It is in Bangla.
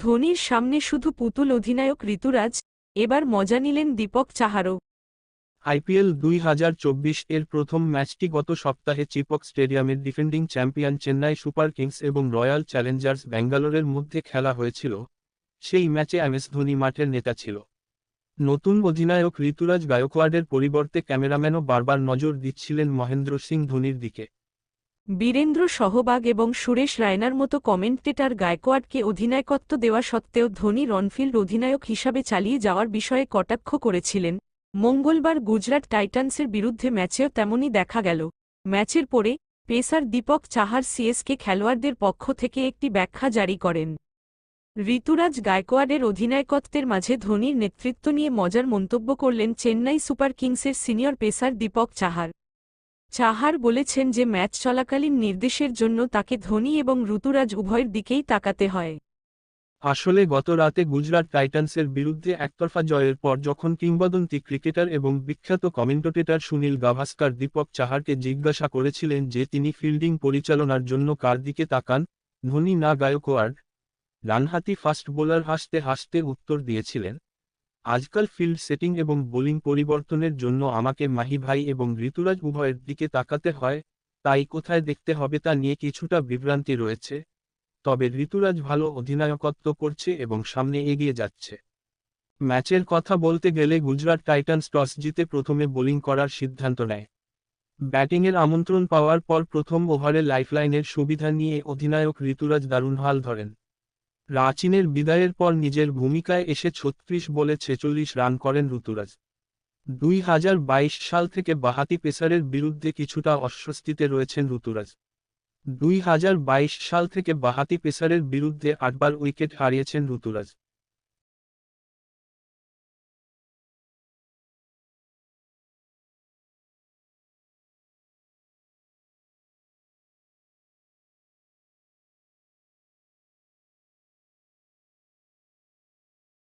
ধোনির সামনে শুধু পুতুল অধিনায়ক ঋতুরাজ, এবার মজা নিলেন দীপক চাহারও আইপিএল দুই হাজার চব্বিশ এর প্রথম ম্যাচটি গত সপ্তাহে চিপক স্টেডিয়ামের defending champion Chennai Super Kings এবং রয়্যাল চ্যালেঞ্জার্স ব্যাঙ্গালোরের মধ্যে খেলা হয়েছিল, সেই ম্যাচে এমএস ধোনি মাঠের নেতা ছিল। নতুন অধিনায়ক ঋতুরাজ গায়কোয়াড়ের পরিবর্তে ক্যামেরাম্যানও বারবার নজর দিচ্ছিলেন মহেন্দ্র সিং ধোনির দিকে। বীরেন্দ্র সহবাগ এবং সুরেশ রায়নার মতো কমেন্টেটার গায়কোয়াড়কে অধিনায়কত্ব দেওয়া সত্ত্বেও ধোনি রনফিল্ড অধিনায়ক হিসাবে চালিয়ে যাওয়ার বিষয়ে কটাক্ষ করেছিলেন। মঙ্গলবার গুজরাট টাইটান্সের বিরুদ্ধে ম্যাচেও তেমনই দেখা গেল। ম্যাচের পরে, পেসার দীপক চাহার সিএসকে খেলোয়াড়দের পক্ষ থেকে একটি ব্যাখ্যা জারি করেন। ঋতুরাজ গায়কোয়াড়ের অধিনায়কত্বের মাঝে ধোনির নেতৃত্ব নিয়ে মজার মন্তব্য করলেন চেন্নাই সুপার কিংসের সিনিয়র পেসার দীপক চাহার। চাহার বলেছেন যে ম্যাচ চলাকালীন নির্দেশের জন্য তাকে ধোনি এবং ঋতুরাজ উভয়ের দিকেই তাকাতে হয়। আসলে গত রাতে গুজরাট টাইটান্সের বিরুদ্ধে একতরফা জয়ের পর যখন কিংবদন্তি ক্রিকেটার এবং বিখ্যাত কমেন্টেটর সুনীল গাভাস্কার দীপক চাহারকে জিজ্ঞাসা করেছিলেন যে তিনি ফিল্ডিং পরিচালনার জন্য কার দিকে তাকান, ধোনি না গায়কোয়াড় রানহাতি ফাস্ট বোলার হাসতে হাসতে উত্তর দিয়েছিলেন। আজকাল ফিল্ড সেটিং এবং বোলিং পরিবর্তনের জন্য আমাকে মাহি ভাই এবং ঋতুরাজ উভয়ের দিকে তাকাতে হয়, তাই কোথায় দেখতে হবে তা নিয়ে কিছুটা বিভ্রান্তি রয়েছে। তবে ঋতুরাজ ভালো অধিনায়কত্ব করছে এবং সামনে এগিয়ে যাচ্ছে। ম্যাচের কথা বলতে গেলে গুজরাট টাইটান্স টস জিতে প্রথমে বোলিং করার সিদ্ধান্ত নেয়। ব্যাটিংয়ের আমন্ত্রণ পাওয়ার পর প্রথম ওভারে লাইফলাইনের সুবিধা নিয়ে অধিনায়ক ঋতুরাজ দারুণ হাল ধরেন। রাচিনের বিদায়ের পর নিজের ভূমিকায় এসে ছত্রিশ বলে ছেচল্লিশ রান করেন ঋতুরাজ। দুই হাজার বাইশ সাল থেকে বাহাতি পেসারের বিরুদ্ধে কিছুটা অস্বস্তিতে রয়েছেন ঋতুরাজ। দুই হাজার বাইশ সাল থেকে বাহাতি পেসারের বিরুদ্ধে আটবার উইকেট হারিয়েছেন ঋতুরাজ।